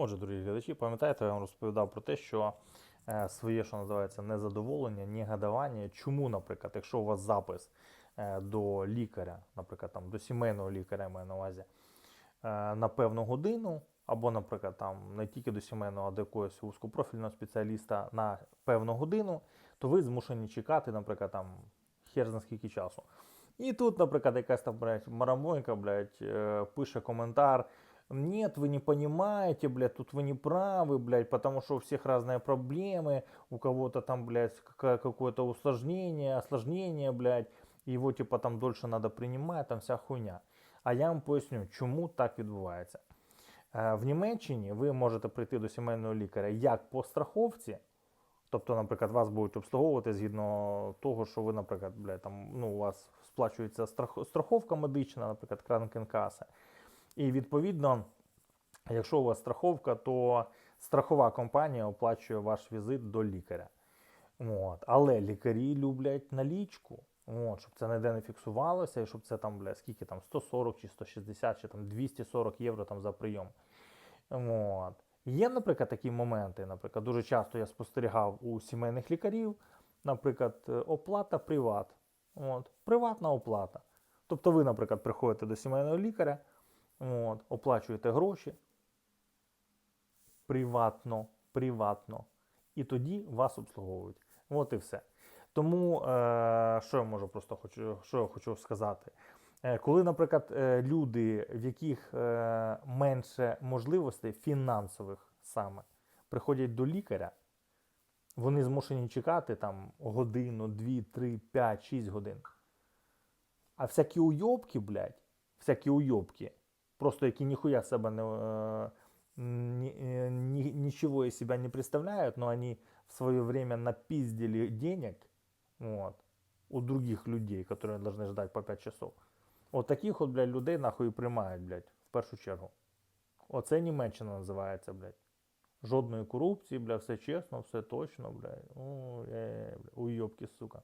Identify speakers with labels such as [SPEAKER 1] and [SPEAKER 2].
[SPEAKER 1] Отже, дорогі глядачі, пам'ятаєте, я вам розповідав про те, що е, своє, що називається, незадоволення, негодування. Чому, наприклад, якщо у вас запис е, до лікаря, наприклад, там, до сімейного лікаря, я маю на увазі, е, на певну годину, або, наприклад, там не тільки до сімейного, а до якогось вузькопрофільного спеціаліста на певну годину, то ви змушені чекати, наприклад, там хер зна скільки часу. І тут, наприклад, якась там, блядь, марамойка, блядь, пише коментар Нет, вы не понимаете, блядь, тут вы не правы, блядь, потому что у всех разные проблемы, у кого-то там, блядь, какая- какое-то усложнение, осложнение, блядь, его типа там дольше надо принимать, там вся хуйня. А я вам поясню, чому так відбувається. Е, В Німеччині ви можете прийти до сімейного лікаря як по страховці, тобто, наприклад, вас будуть обслуговувати згідно того, що ви, наприклад, блядь, там, ну, у вас сплачується страх- страховка медична, наприклад, кранкенкаса. І відповідно, якщо у вас страховка, то страхова компанія оплачує ваш візит до лікаря. От. Але лікарі люблять налічку. От, щоб це ніде не фіксувалося, і щоб це там, бля, скільки там, 140 чи 160 чи там 240 євро там за прийом. От. Є, наприклад, такі моменти. Наприклад, дуже часто я спостерігав у сімейних лікарів, наприклад, е, оплата приват. От. Приватна оплата. Тобто ви, наприклад, приходите до сімейного лікаря, от, оплачуєте гроші приватно, приватно. І тоді вас обслуговують. От і все. Тому, е, що я можу просто хочу, що я хочу сказати. Е, коли, наприклад, е, люди, в яких е, менше можливостей фінансових саме, приходять до лікаря, вони змушені чекати там годину, дві, три, п'ять, шість годин. А всякі уйобки, блядь, всякі уйобки, просто які ніхуя себе не, э, ни- э, ни- ничего из себя не представляют, но они в свое время напиздили денег вот, у других людей, которые должны ждать по 5 часов. От таких от, блядь, людей нахуй і приймають, блядь, в першу чергу. Оце Німеччина називається, блядь. Жодної корупції, бля, все чесно, все точно, блядь. О, е, бля, уйобки, сука.